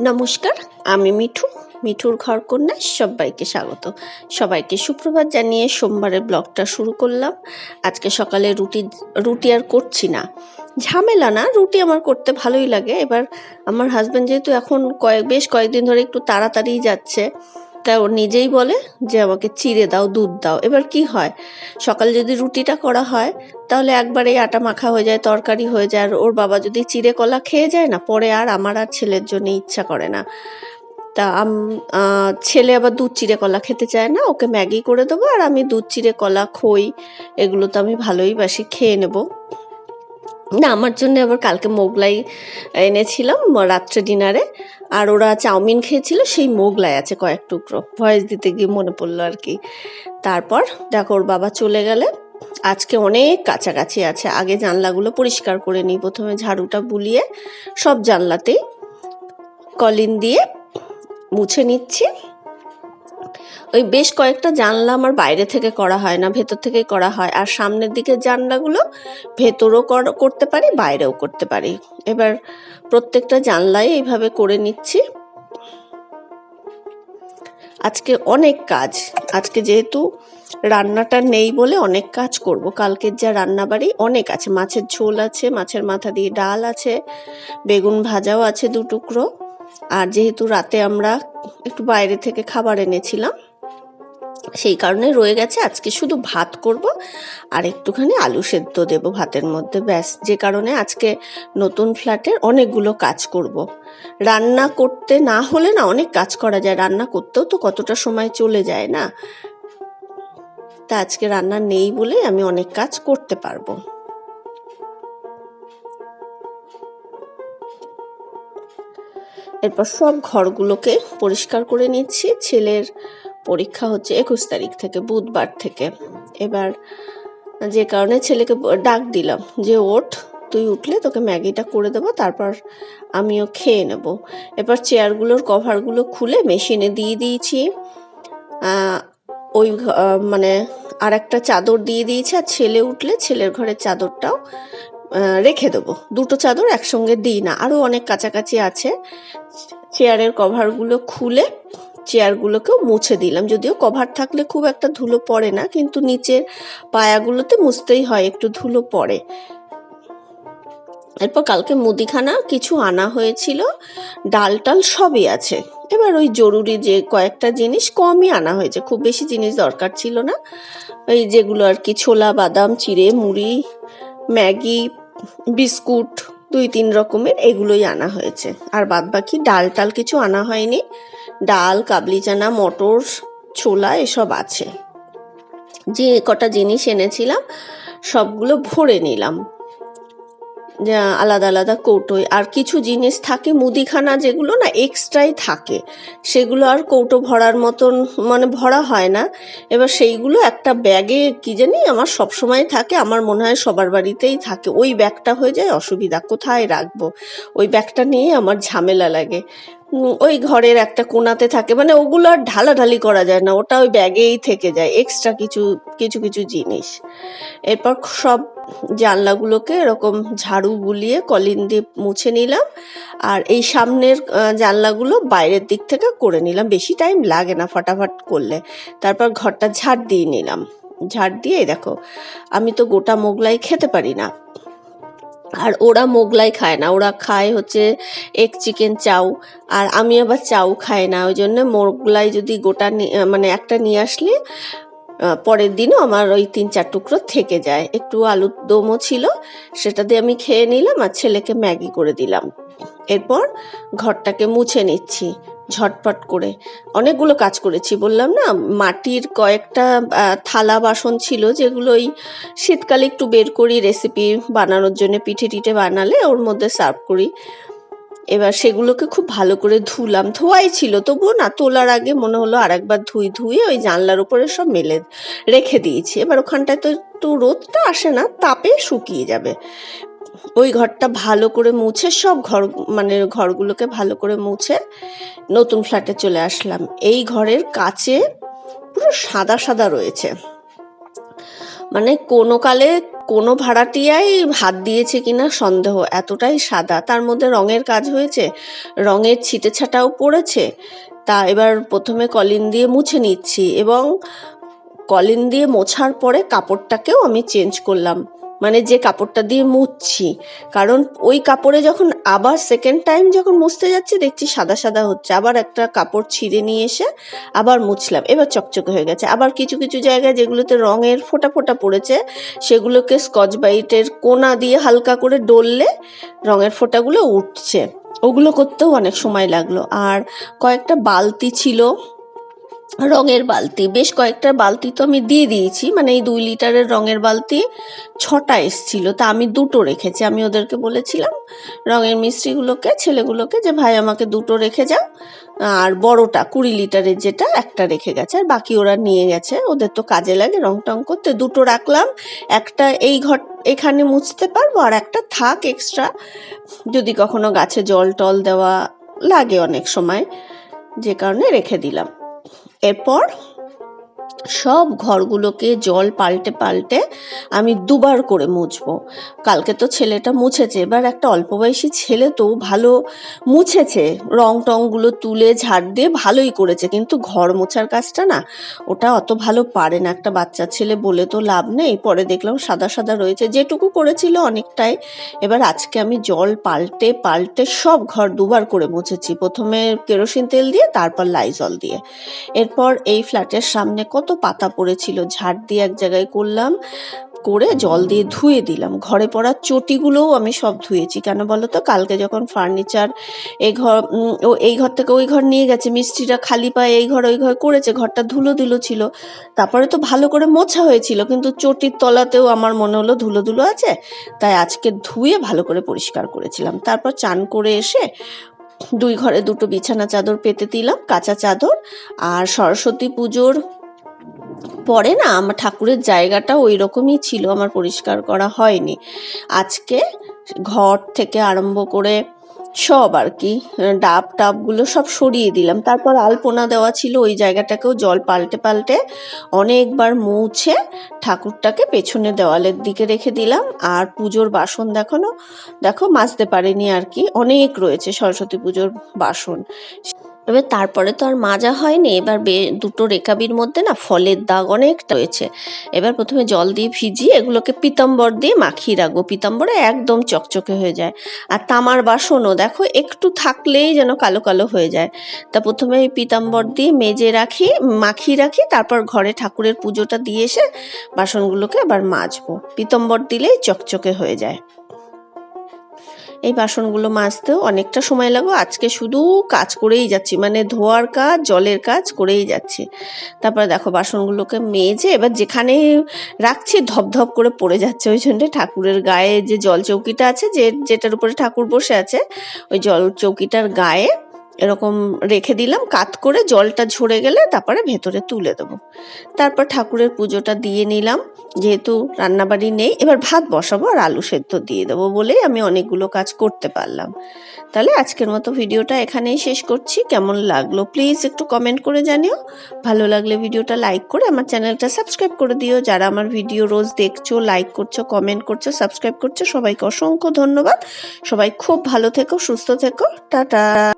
নমস্কার, আমি মিঠু, মিঠুর ঘর কন্যা সবাইকে স্বাগত। সবাইকে সুপ্রভাত জানিয়ে সোমবারের ব্লগটা শুরু করলাম। আজকে সকালে রুটি রুটি আর করছি না। ঝামেলা না, রুটি আমার করতে ভালোই লাগে। এবার আমার হাজব্যান্ড যেহেতু এখন কয়েক, বেশ কয়েকদিন ধরে একটু তাড়াতাড়ি যাচ্ছে। তা ও নিজেই বলে যে, আমাকে চিড়ে দাও, দুধ দাও। এবার কি হয়? সকালে যদি রুটিটা করা হয়, তাহলে একবারেই আটা মাখা হয়ে যায়, তরকারি হয়ে যায়, আর ওর বাবা যদি চিড়ে কলা খেয়ে যায় না, পরে আর আমার আর ছেলের জন্য ইচ্ছা করে না। তা আম- ছেলে আবার দুধ চিড়ে কলা খেতে চায় না, ওকে ম্যাগি করে দেবো, আর আমি দুধ, চিড়ে কলা, খই, এগুলো তো আমি ভালোই বাসি খেয়ে নেব। না, আমার জন্য আবার কালকে মোগলাই এনেছিলাম রাত্রে ডিনারে আর ওরা চাউমিন খেয়েছিল, সেই মোগলাই আছে কয়েক টুকরো। ভয়েস দিতে গিয়ে মনে পড়ল আর কি। তারপর দেখো, ওর বাবা চলে গেলে। আজকে অনেক কাছাকাছি আছে। আগে জানলাগুলো পরিষ্কার করে নিই। প্রথমে ঝাড়ুটা বুলিয়ে সব জানলাতেই কলিন দিয়ে মুছে নিচ্ছি। ওই বেশ কয়েকটা জানলা আমার বাইরে থেকে করা হয় না, ভেতর থেকেই করা হয়। আর সামনের দিকে জানলাগুলো ভেতরও কর- করতে পারি, বাইরেও করতে পারি। এবার প্রত্যেকটা জানলাই এইভাবে করে নিচ্ছি। আজকে অনেক কাজ। আজকে যেহেতু রান্নাটা নেই বলে অনেক কাজ করব। কালকের যা রান্না বাড়ি অনেক আছে। মাছের ঝোল আছে, মাছের মাথা দিয়ে ডাল আছে, বেগুন ভাজাও আছে দু টুকরো। আর যেহেতু রাতে আমরা একটু বাইরে থেকে খাবার এনেছিলাম। সেই কারণে রয়ে গেছে। আজকে শুধু ভাত করব আর একটুখানি আলু সেদ্ধ দেব ভাতের মধ্যে। ব্যাস, যে কারণে আজকে নতুন ফ্ল্যাটের অনেকগুলো কাজ করব। রান্না করতে না হলে না অনেক কাজ করা যায়। রান্না করতেও তো কতটা সময় চলে যায় না? তা আজকে রান্না নেই বলে আমি অনেক কাজ করতে পারব। এরপর সব ঘরগুলোকে পরিষ্কার করে নিচ্ছি। ছেলের পরীক্ষা হচ্ছে একুশ তারিখ থেকে, বুধবার থেকে। এবার যে কারণে ছেলেকে ডাক দিলাম যে, ওঠ, তুই উঠলে তোকে ম্যাগিটা করে দেবো, তারপর আমিও খেয়ে নেব। এবার চেয়ারগুলোর কভারগুলো খুলে মেশিনে দিয়ে দিয়েছি। ওই মানে আর একটা চাদর দিয়ে দিয়েছি। আর ছেলে উঠলে ছেলের ঘরের চাদরটাও রেখে দেবো। দুটো চাদর একসঙ্গে দিই না। আরও অনেক কাছাকাছি আছে। চেয়ারের কভারগুলো খুলে চেয়ারগুলোকেও মুছে দিলাম। যদিও কভার থাকলে খুব একটা ধুলো পড়ে না, কিন্তু নিচের পায়াগুলোতে মুছতেই হয়, একটু ধুলো পড়ে। এরপর কালকে মুদিখানা, কিছু আনা হয়েছিল। ডাল টাল সবই আছে। এবার ওই জরুরি যে কয়েকটা জিনিস কমই আনা হয়েছে। খুব বেশি জিনিস দরকার ছিল না। ওই যেগুলো আর কি ছোলা, বাদাম, চিড়ে, মুড়ি, ম্যাগি বিস্কুট, দুই তিন রকমের এগুলোই আনা হয়েছে। আর বাদ বাকি ডাল টাল কিছু আনা হয়নি। ডাল কাবলি চানা মটর, ছোলা এসব আছে। যে কটা জিনিস এনেছিলাম, সবগুলো ভরে নিলাম। আলাদা আলাদা কৌটোয়। আর কিছু জিনিস থাকে, মুদিখানা যেগুলো না এক্সট্রাই থাকে। সেগুলো আর কৌটো ভরার মতন মানে ভরা হয় না। এবার সেইগুলো একটা ব্যাগে কি জানি আমার সব সময় থাকে, আমার মনে হয় সবার বাড়িতেই থাকে। ওই ব্যাগটা হয়ে যায়, অসুবিধা কোথায় রাখব? ওই ব্যাগটা নিয়ে আমার ঝামেলা লাগে। ওই ঘরের একটা কোণাতে থাকে। মানে ওগুলো আর ঢালাঢালি করা যায় না, ওটা ওই ব্যাগেই থেকে যায় এক্সট্রা কিছু কিছু কিছু জিনিস। এরপর সব জানলাগুলোকে এরকম ঝাড়ু বুলিয়ে কলিন দিয়ে মুছে নিলাম। আর এই সামনের জানলাগুলো বাইরের দিক থেকে করে নিলাম, বেশি টাইম লাগে না ফটাফট করলে। তারপর ঘরটা ঝাড় দিয়ে নিলাম। ঝাড় দিয়ে দেখো, আমি তো গোটা মোগলাই খেতে পারি না। আর ওরা মোগলাই খায় না। ওরা খায় হচ্ছে এগ চিকেন চাউ আর আমি আবার চাউ খাই না। ওই জন্য মোগলাই যদি গোটা মানে একটা নিয়ে আসলে পরের দিনও আমার ওই তিন চার টুকরো থেকে যায়। একটু আলুর দমও ছিল, সেটা দিয়ে আমি খেয়ে নিলাম আর ছেলেকে ম্যাগি করে দিলাম। এরপর ঘরটাকে মুছে নিচ্ছি। ঝটপট করে। অনেকগুলো কাজ করেছি। বললাম না, মাটির কয়েকটা থালা বাসন ছিল যেগুলো ওই শীতকালে একটু বের করি রেসিপি বানানোর জন্য পিঠে টিঠে বানালে ওর মধ্যে সার্ভ করি। এবার সেগুলোকে খুব ভালো করে ধুলাম। ধোয়াই ছিল, তবুও না, তোলার আগে মনে হলো আরেকবার ধুই ধুয়ে ওই জানলার উপরে সব মেলে রেখে দিয়েছি। এবার ওখানটায় তো একটু রোদটা আসে না, তাপে শুকিয়ে যাবে। ওই ঘরটা ভালো করে মুছে, সব ঘর মানে ঘরগুলোকে ভালো করে মুছে নতুন ফ্ল্যাটে চলে আসলাম। এই ঘরের কাছে পুরো সাদা সাদা রয়েছে। মানে কোনো কালে কোনো ভাড়াটিয়াই হাত দিয়েছে কিনা সন্দেহ, এতটাই সাদা। তার মধ্যে রঙের কাজ হয়েছে, রঙের ছিটে ছাটাও পড়েছে। তা এবার প্রথমে কলিন দিয়ে মুছে নিচ্ছি এবং কলিন দিয়ে মোছার পরে কাপড়টাকেও আমি চেঞ্জ করলাম। মানে যে কাপড়টা দিয়ে মুছছি। কারণ ওই কাপড়ে যখন আবার সেকেন্ড টাইম যখন মুছতে যাচ্ছি, দেখছি সাদা সাদা হচ্ছে। আবার একটা কাপড় ছিঁড়ে নিয়ে এসে আবার মুছলাম। এবার চকচকে হয়ে গেছে। আবার কিছু কিছু জায়গায় যেগুলোতে রঙের ফোটা ফোটা পড়েছে, সেগুলোকে স্কচ ব্রাইটের কোনা দিয়ে হালকা করে ডললে রঙের ফোঁটাগুলো উঠছে। ওগুলো করতেও অনেক সময় লাগল। আর কয়েকটা বালতি ছিল রঙের বালতি। বেশ কয়েকটা বালতি তো আমি দিয়ে দিয়েছি মানে এই দুই লিটারের রঙের বালতি ছটা এসছিল, তা আমি দুটো রেখেছি। আমি ওদেরকে বলেছিলাম, রঙের মিস্ত্রিগুলোকে, ছেলেগুলোকে যে, ভাই, আমাকে দুটো রেখে যাও, আর বড়টা, কুড়ি লিটারের যেটা, একটা রেখে গেছে, আর বাকি ওরা নিয়ে গেছে। ওদের তো কাজে লাগে রং টং করতে। দুটো রাখলাম, একটা এই ঘর, এখানে মুছতে পারব, আর একটা থাক এক্সট্রা। যদি কখনো গাছে জল টল দেওয়া লাগে অনেক সময়, যে কারণে রেখে দিলাম। এরপর সব ঘরগুলোকে জল পাল্টে পাল্টে আমি দুবার করে মুছবো। কালকে তো ছেলেটা মুছেছে, এবার একটা অল্প বয়সী ছেলে তো ভালো মুছেছে। রং টংগুলো তুলে ঝাড় দিয়ে ভালোই করেছে, কিন্তু ঘর মোছার কাজটা না, ওটা অত ভালো পারে না। একটা বাচ্চা ছেলে বলে তো লাভ নেই, পরে দেখলাম সাদা সাদা রয়েছে। যেটুকু করেছিল অনেকটাই। এবার আজকে আমি জল পাল্টে পাল্টে সব ঘর দুবার করে মুছেছি। প্রথমে কেরোসিন তেল দিয়ে, তারপর লাইজল দিয়ে। এরপর এই ফ্ল্যাটের সামনে কত পাতা পড়েছিল। ঝাড় দিয়ে এক জায়গায় করলাম, করে জল দিয়ে ধুয়ে দিলাম। ঘরে পড়া চটিগুলোও আমি সব ধুয়েছি। কেন বলো তো কালকে যখন ফার্নিচার এই ঘর ও এই ঘর থেকে ওই ঘর নিয়ে গেছে, মিস্ত্রিরা খালি পায়ে এই ঘর, ওই ঘর করেছে, ঘরটা ধুলো ধুলো ছিল। তারপরে তো ভালো করে মোছা হয়েছিল, কিন্তু চটির তলাতেও আমার মনে হলো ধুলো ধুলো আছে, তাই আজকে ধুয়ে ভালো করে পরিষ্কার করেছিলাম। তারপর চান করে এসে দুই ঘরে দুটো বিছানা চাদর পেতে দিলাম, কাঁচা চাদর আর সরস্বতী পুজোর পরে না, আমার ঠাকুরের জায়গাটা ওই রকমই ছিল, আমার পরিষ্কার করা হয়নি। আজকে ঘর থেকে আরম্ভ করে সব আর কি, ডাব টাবগুলো সব সরিয়ে দিলাম। তারপর আলপনা দেওয়া ছিল ওই জায়গাটাকেও জল পাল্টে পাল্টে অনেকবার মুছে ঠাকুরটাকে পেছনে দেওয়ালের দিকে রেখে দিলাম। আর পুজোর বাসন দেখো না, দেখো, মাজতে পারিনি আর কি, অনেক রয়েছে সরস্বতী পুজোর বাসন। এবার তারপরে তো আর মাজা হয়নি। এবার দুটো রেকাবির মধ্যে না ফলের দাগ অনেকটা হয়েছে এবার প্রথমে জল দিয়ে ভিজিয়ে এগুলোকে পিতাম্বর দিয়ে মাখিয়ে রাখব। পিতাম্বরে একদম চকচকে হয়ে যায়। আর তামার বাসনও দেখো, একটু থাকলেই যেন কালো কালো হয়ে যায়। তা প্রথমে এই পিতাম্বর দিয়ে মেজে রাখি, মাখিয়ে রাখি, তারপর ঘরে ঠাকুরের পুজোটা দিয়ে এসে বাসনগুলোকে আবার মাজবো। পিতম্বর দিলেই চকচকে হয়ে যায়। এই বাসনগুলো মাজতেও অনেকটা সময় লাগো আজকে শুধু কাজ করেই যাচ্ছি মানে ধোয়ার কাজ, জলের কাজ করেই যাচ্ছি। তারপরে দেখো বাসনগুলোকে মেজে এবার যেখানে রাখছি ধপধপ করে পড়ে যাচ্ছে। ওই জন্য ঠাকুরের গায়ে যে জল চৌকিটা আছে, যে যেটার উপরে ঠাকুর বসে আছে, ওই জল চৌকিটার গায়ে এরকম রেখে দিলাম, কাত করে জলটা ঝরে গেলে তারপরে ভেতরে তুলে দেবো। তারপর ঠাকুরের পুজোটা দিয়ে নিলাম, যেহেতু রান্নাবাড়ি নেই, এবার ভাত বসাবো আর আলু সেদ্ধ দিয়ে দেবো বলেই আমি অনেকগুলো কাজ করতে পারলাম। তাহলে আজকের মতো ভিডিওটা এখানেই শেষ করছি। কেমন লাগল প্লিজ একটু কমেন্ট করে জানিও। ভালো লাগলে ভিডিওটা লাইক করে আমার চ্যানেলটা সাবস্ক্রাইব করে দিও। যারা আমার ভিডিও রোজ দেখছ লাইক করছ কমেন্ট করছ সাবস্ক্রাইব করছ, সবাইকে অসংখ্য ধন্যবাদ। সবাই খুব ভালো থেকো, সুস্থ থেকো। টাটা!